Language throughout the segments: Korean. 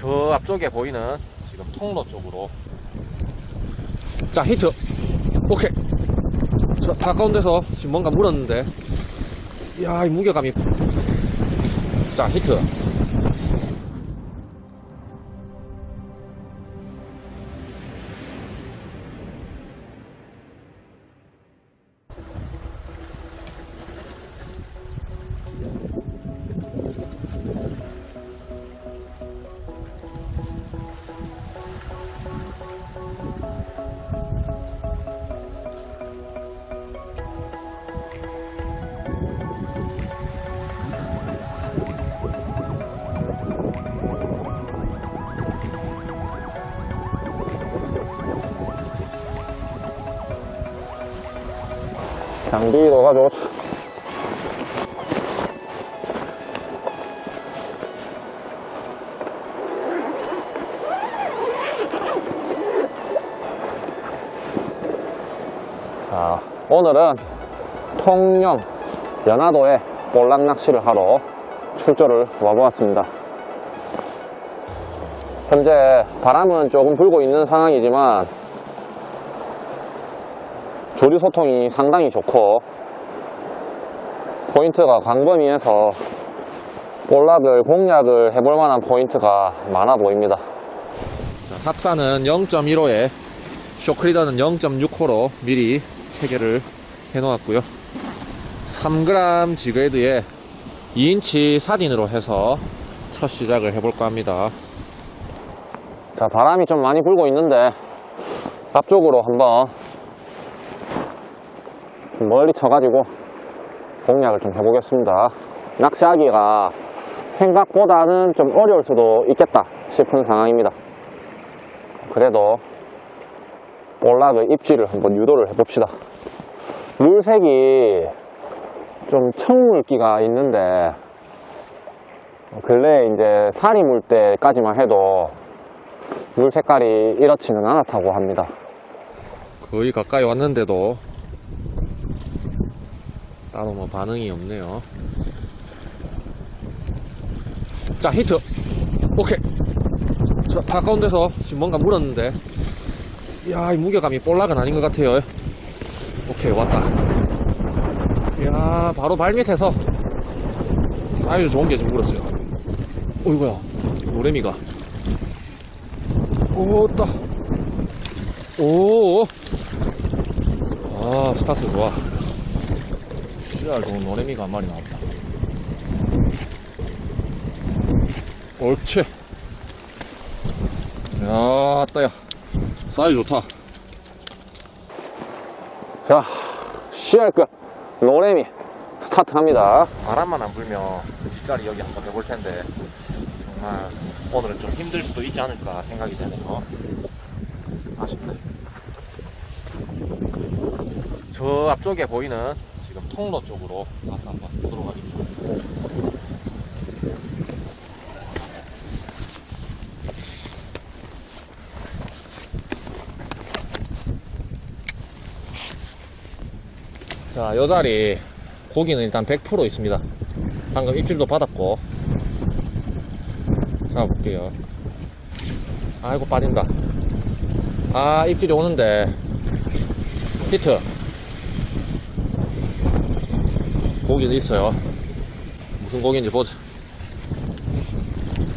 저 앞쪽에 보이는 지금 통로 쪽으로. 자 히트. 오케이. 저 가까운 데서 지금 뭔가 물었는데. 이야 이 무게감이. 자 히트 장비도 가져오자. 자, 오늘은 통영 연화도에 볼락 낚시를 하러 출조를 와보았습니다. 현재 바람은 조금 불고 있는 상황이지만 조류 소통이 상당히 좋고 포인트가 광범위해서 볼락을 공략을 해볼 만한 포인트가 많아 보입니다. 자, 합사는 0.15에 쇼크리더는 0.6호로 미리 체계를 해놓았고요 3g 지그헤드에 2인치 사딘으로 해서 첫 시작을 해볼까 합니다 자, 바람이 좀 많이 불고 있는데 앞쪽으로 한번 좀 멀리 쳐가지고 공략을 좀 해보겠습니다. 낚시하기가 생각보다는 좀 어려울 수도 있겠다 싶은 상황입니다. 그래도 볼락의 입질을 한번 유도를 해봅시다. 물색이 좀 청물기가 있는데 근래 이제 살이 물 때까지만 해도 물 색깔이 이렇지는 않았다고 합니다. 거의 가까이 왔는데도 따로 뭐 반응이 없네요. 자 히트. 오케이. 저 가까운 데서 지금 뭔가 물었는데. 이야 이 무게감이 볼락은 아닌 것 같아요. 오케이 왔다. 이야 바로 발밑에서 사이즈 좋은 게 지금 물었어요. 어이구야. 노래미가. 오따 오. 아, 스타트 좋아. 씨알 좋은 노래미가 한 마리 나왔다. 옳지. 야, 따야. 사이즈 좋다. 자, 시할 끝. 노래미 스타트합니다. 바람만 안 불면 그 뒷자리 여기 한번 해볼 텐데, 정말 오늘은 좀 힘들 수도 있지 않을까 생각이 되네요. 아쉽네. 저 앞쪽에 보이는 지금 통로 쪽으로 가서 한번 보도록 하겠습니다. 자, 요 자리 고기는 일단 100% 있습니다. 방금 입질도 받았고. 잡아볼게요. 아이고, 빠진다. 아, 입질이 오는데. 히트. 고기는 있어요. 무슨 고기인지 보자.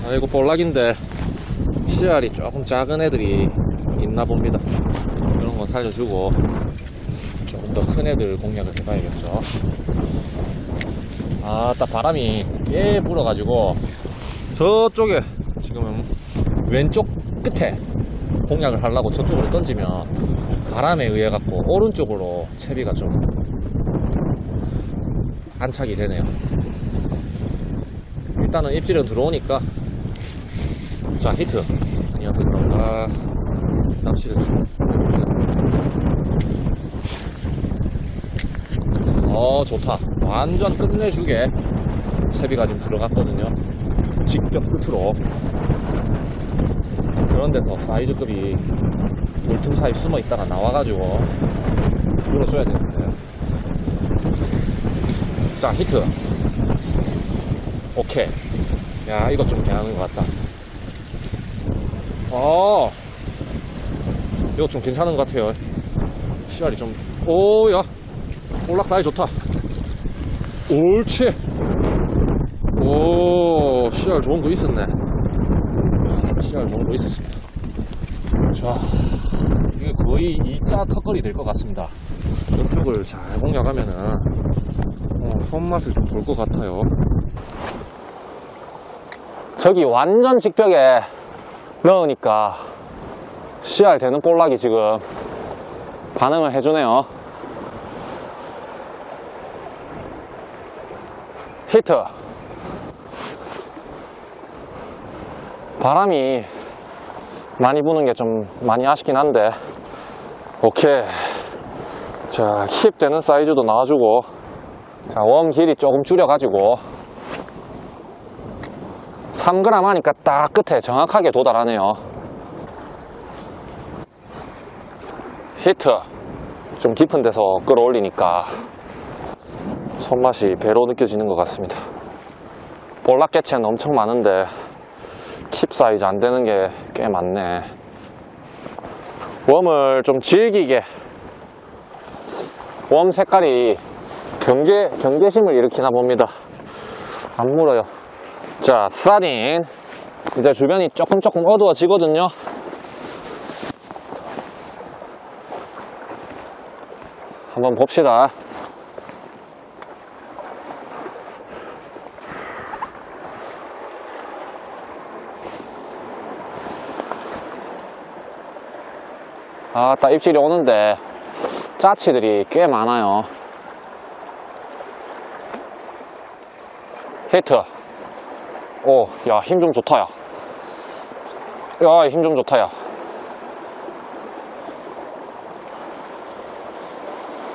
아이고, 볼락인데. 씨알이 조금 작은 애들이 있나 봅니다. 이런 거 살려주고. 조금 더 큰 애들 공략을 해봐야겠죠. 아, 딱 바람이 꽤 불어가지고 저쪽에 지금은 왼쪽 끝에 공략을 하려고 저쪽으로 던지면 바람에 의해 갖고 오른쪽으로 채비가 좀 안착이 되네요. 일단은 입질은 들어오니까. 자 히트. 이 녀석 아 낚시를 좀어 좋다. 완전 끝내주게 채비가 지금 들어갔거든요. 직벽 끝으로. 그런 데서 사이즈급이 물틈 사이 숨어 있다가 나와가지고 물어줘야 되는데 자 히트 오케이 야 이거 좀 괜찮은 것 같다 아, 이거 좀 괜찮은 것 같아요. 씨알이 좀, 오, 야. 볼락 사이 좋다. 옳지. 오, 씨알 좋은 거 있었네. 야, 씨알 좋은 거 있었습니다. 자, 이게 거의 2자 턱걸이 될 것 같습니다. 이쪽을 잘 공략하면은, 어, 손맛을 좀 볼 것 같아요. 저기 완전 직벽에 넣으니까 CR 되는 볼락이 지금 반응을 해주네요. 히트. 바람이 많이 부는 게 좀 많이 아쉽긴 한데, 오케이. 자, 힙 되는 사이즈도 나와주고, 자, 웜 길이 조금 줄여가지고, 3g 하니까 딱 끝에 정확하게 도달하네요. 히트. 좀 깊은 데서 끌어올리니까 손맛이 배로 느껴지는 것 같습니다. 볼락 개체는 엄청 많은데 킵 사이즈 안 되는 게 꽤 많네. 웜을 좀 질기게 웜 색깔이 경계, 경계심을 일으키나 봅니다. 안 물어요. 자, 사딘. 이제 주변이 조금 조금 어두워지거든요. 한번 봅시다. 아, 딱 입질이 오는데 짜치들이 꽤 많아요. 히트. 오, 야, 힘 좀 좋다, 야. 야, 힘 좀 좋다, 야.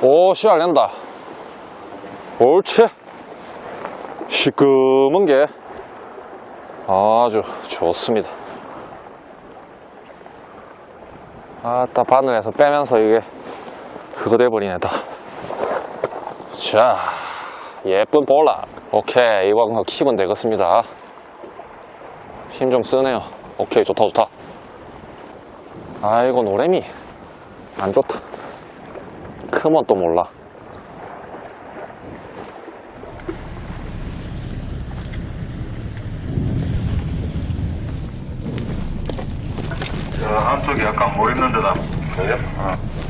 오, 씨알 낸다. 옳지. 시꺼먼 게 아주 좋습니다. 아따, 바늘에서 빼면서 이게 그거 돼버리네, 다. 자, 예쁜 볼라. 오케이, 이거 킥은 되겠습니다. 힘 좀 쓰네요. 오케이, 좋다, 좋다. 아이고, 노래미. 안 좋다. 크면 또 몰라. 저 한 쪽이 약간 모 있는 데다. 그래요? 어.